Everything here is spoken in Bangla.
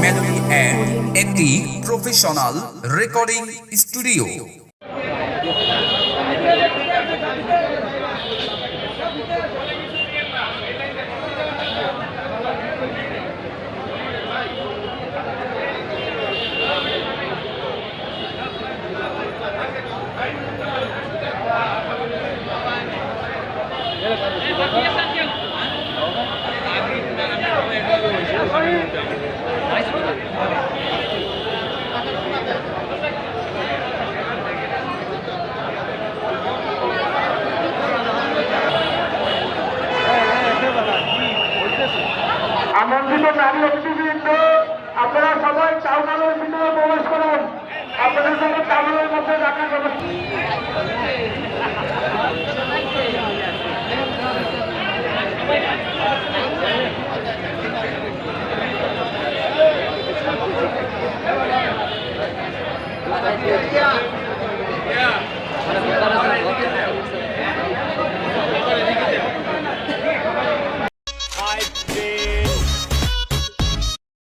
মেলোডি অ্যান্ড একটি প্রফেশনাল রেকর্ডিং স্টুডিও আমন্ত্রিত নারী অতিথিবৃন্দ, আপনারা সবাই চাউকালের ভিতরে প্রবেশ করুন আপনাদের সঙ্গে চাউলের মধ্যে দেখা ব্যবস্থা Five days.